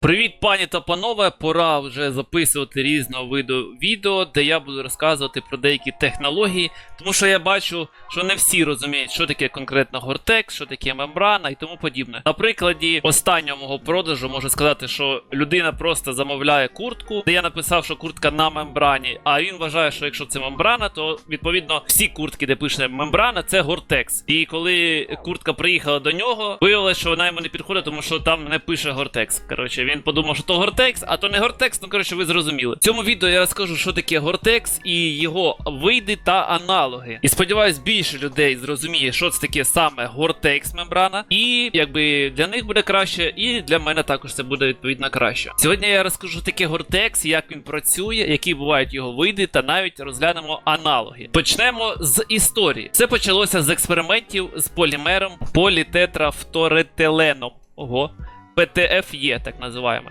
Привіт, пані та панове! Пора вже записувати різного виду відео, де я буду розказувати про деякі технології, тому що я бачу, що не всі розуміють, що таке конкретно гортекс, що таке мембрана і тому подібне. На прикладі останнього мого продажу можу сказати, що людина просто замовляє куртку, де я написав, що куртка на мембрані, а він вважає, що якщо це мембрана, то відповідно всі куртки, де пише мембрана, це гортекс. І коли куртка приїхала до нього, виявилося, що вона йому не підходить, тому що там не пише гортекс. Коротше, він подумав, що то гортекс, а то не гортекс. Ну коротше, ви зрозуміли. В цьому відео я розкажу, що таке гортекс і його види та аналоги. І сподіваюсь, більше людей зрозуміє, що це таке саме гортекс мембрана. І якби для них буде краще, і для мене також це буде відповідно краще. Сьогодні я розкажу що таке гортекс, як він працює, які бувають його види, та навіть розглянемо аналоги. Почнемо з історії. Все почалося з експериментів з полімером політетрафторетиленом. Ого. ПТФЄ, так називаємо.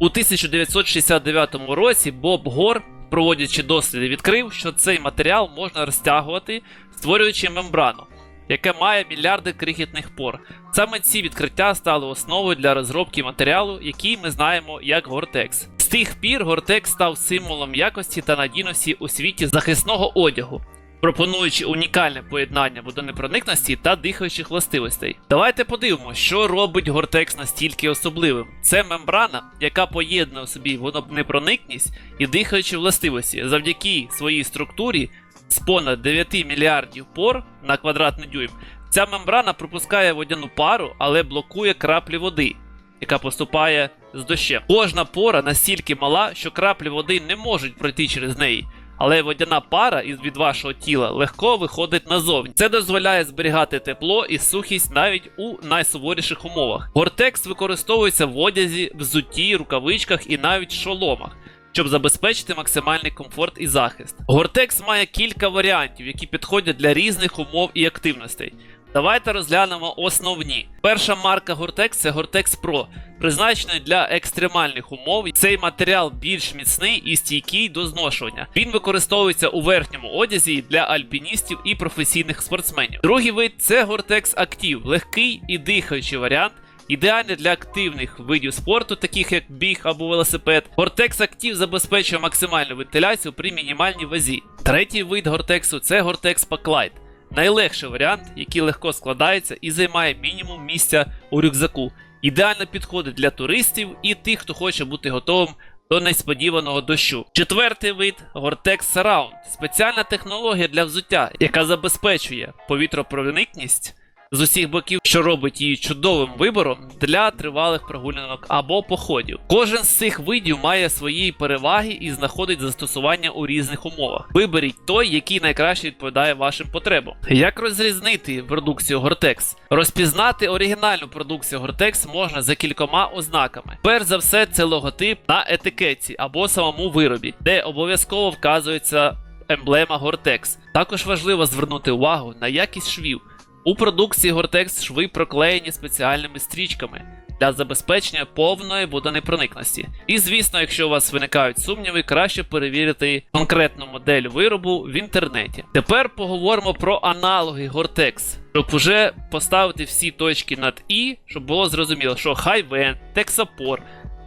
У 1969 році Боб Гор, проводячи досліди, відкрив, що цей матеріал можна розтягувати, створюючи мембрану, яка має мільярди крихітних пор. Саме ці відкриття стали основою для розробки матеріалу, який ми знаємо як гортекс. З тих пір гортекс став символом якості та надійності у світі захисного одягу пропонуючи унікальне поєднання водонепроникності та дихаючих властивостей. Давайте подивимося, що робить Гортекс настільки особливим. Це мембрана, яка поєднує у собі водонепроникність і дихаючі властивості завдяки своїй структурі з понад 9 мільярдів пор на квадратний дюйм. Ця мембрана пропускає водяну пару, але блокує краплі води, яка поступає з дощем. Кожна пора настільки мала, що краплі води не можуть пройти через неї але водяна пара із від вашого тіла легко виходить назовні. Це дозволяє зберігати тепло і сухість навіть у найсуворіших умовах. Гортекс використовується в одязі, взутті, рукавичках і навіть шоломах. Щоб забезпечити максимальний комфорт і захист. Гортекс має кілька варіантів, які підходять для різних умов і активностей. Давайте розглянемо основні. Перша марка Gore-Tex це Gore-Tex Pro, призначений для екстремальних умов. Цей матеріал більш міцний і стійкий до зношування. Він використовується у верхньому одязі для альпіністів і професійних спортсменів. Другий вид це Gore-Tex Active, легкий і дихаючий варіант. Ідеальний для активних видів спорту, таких як біг або велосипед. Гортекс Active забезпечує максимальну вентиляцію при мінімальній вазі. Третій вид гортексу це Gore-Tex Paclite. Найлегший варіант, який легко складається і займає мінімум місця у рюкзаку. Ідеально підходить для туристів і тих, хто хоче бути готовим до несподіваного дощу. Четвертий вид Gore-Tex Surround. спеціальна технологія для взуття, яка забезпечує повітропроникність з усіх боків, що робить її чудовим вибором для тривалих прогулянок або походів. Кожен з цих видів має свої переваги і знаходить застосування у різних умовах. Виберіть той, який найкраще відповідає вашим потребам. Як розрізнити продукцію Gore-Tex? Розпізнати оригінальну продукцію Gore-Tex можна за кількома ознаками. Перш за все, це логотип на етикетці або самому виробі, де обов'язково вказується емблема Gore-Tex. Також важливо звернути увагу на якість швів. У продукції Gore-Tex шви проклеєні спеціальними стрічками для забезпечення повної водонепроникності. І звісно, якщо у вас виникають сумніви, краще перевірити конкретну модель виробу в інтернеті. Тепер поговоримо про аналоги Gore-Tex, щоб уже поставити всі точки над І, щоб було зрозуміло, що Highvent, Texapor,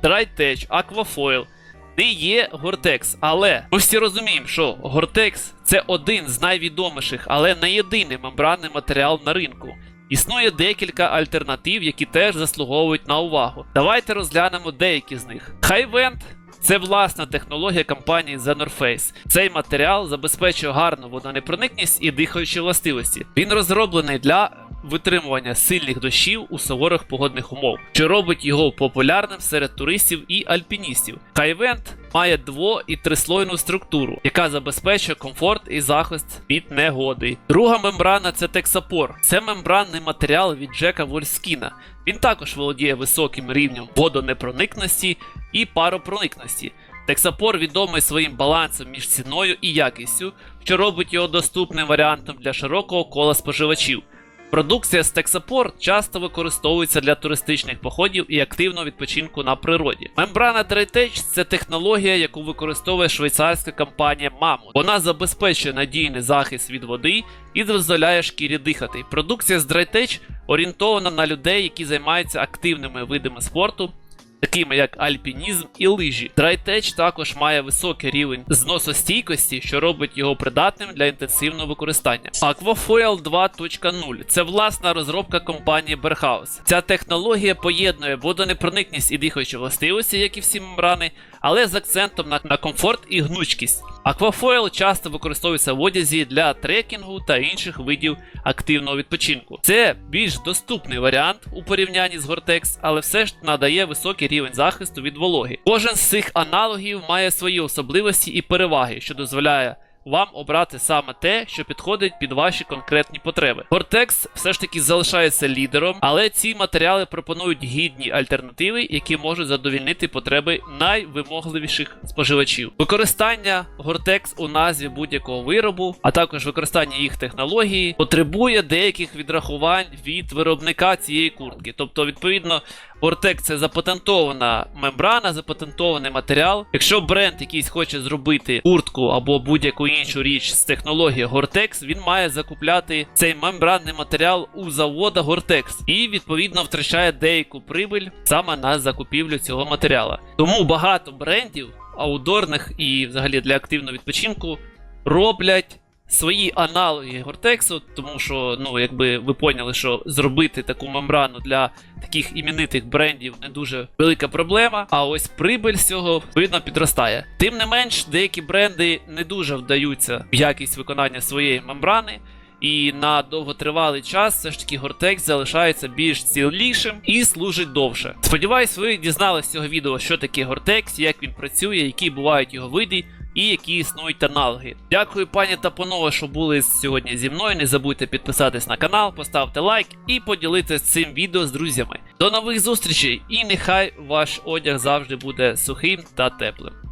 DryTech, Aquafoil – не є Гортекс, але ми всі розуміємо, що Гортекс це один з найвідоміших, але не єдиний мембранний матеріал на ринку. Існує декілька альтернатив, які теж заслуговують на увагу. Давайте розглянемо деякі з них. Highvent – це власна технологія компанії The North Face. Цей матеріал забезпечує гарну водонепроникність і дихаючі властивості. Він розроблений для витримування сильних дощів у суворих погодних умов, що робить його популярним серед туристів і альпіністів. Хайвент має дво- і трислойну структуру, яка забезпечує комфорт і захист від негоди. Друга мембрана це тексапор. Це мембранний матеріал від Джека Вольскіна. Він також володіє високим рівнем водонепроникності і паропроникності. Тексапор відомий своїм балансом між ціною і якістю, що робить його доступним варіантом для широкого кола споживачів. Продукція з Texaport часто використовується для туристичних походів і активного відпочинку на природі. Мембрана DryTech – це технологія, яку використовує швейцарська компанія Mammoth. Вона забезпечує надійний захист від води і дозволяє шкірі дихати. Продукція з DryTech орієнтована на людей, які займаються активними видами спорту, такими як альпінізм і лижі. Драйтеч також має високий рівень зносостійкості, що робить його придатним для інтенсивного використання. Aquafoil 2.0 це власна розробка компанії Berhaus. Ця технологія поєднує водонепроникність і дихаючі властивості, як і всі мембрани, але з акцентом на комфорт і гнучкість. Аквафойл часто використовується в одязі для трекінгу та інших видів активного відпочинку. Це більш доступний варіант у порівнянні з Gore-Tex, але все ж надає високий рівень захисту від вологи. Кожен з цих аналогів має свої особливості і переваги, що дозволяє вам обрати саме те, що підходить під ваші конкретні потреби. Gore-Tex все ж таки залишається лідером, але ці матеріали пропонують гідні альтернативи, які можуть задовільнити потреби найвимогливіших споживачів. Використання Gore-Tex у назві будь-якого виробу, а також використання їх технології, потребує деяких відрахувань від виробника цієї куртки. Тобто, відповідно, Gore-Tex це запатентована мембрана, запатентований матеріал. Якщо бренд якийсь хоче зробити куртку або будь-яку іншу річ з технології Gore-Tex, він має закупляти цей мембранний матеріал у завода Gore-Tex і відповідно втрачає деяку прибиль саме на закупівлю цього матеріалу. Тому багато брендів аудорних і взагалі для активного відпочинку роблять свої аналоги Гортексу, тому що, ну, якби ви поняли, що зробити таку мембрану для таких іменитих брендів не дуже велика проблема. А ось прибиль з цього видно підростає. Тим не менш, деякі бренди не дуже вдаються в якість виконання своєї мембрани. І на довготривалий час все ж таки Гортекс залишається більш цілішим і служить довше. Сподіваюсь, ви дізналися з цього відео, що таке Гортекс, як він працює, які бувають його види і які існують аналоги. Дякую, пані та панове, що були сьогодні зі мною. Не забудьте підписатись на канал, поставте лайк і поділитися цим відео з друзями. До нових зустрічей! І нехай ваш одяг завжди буде сухим та теплим.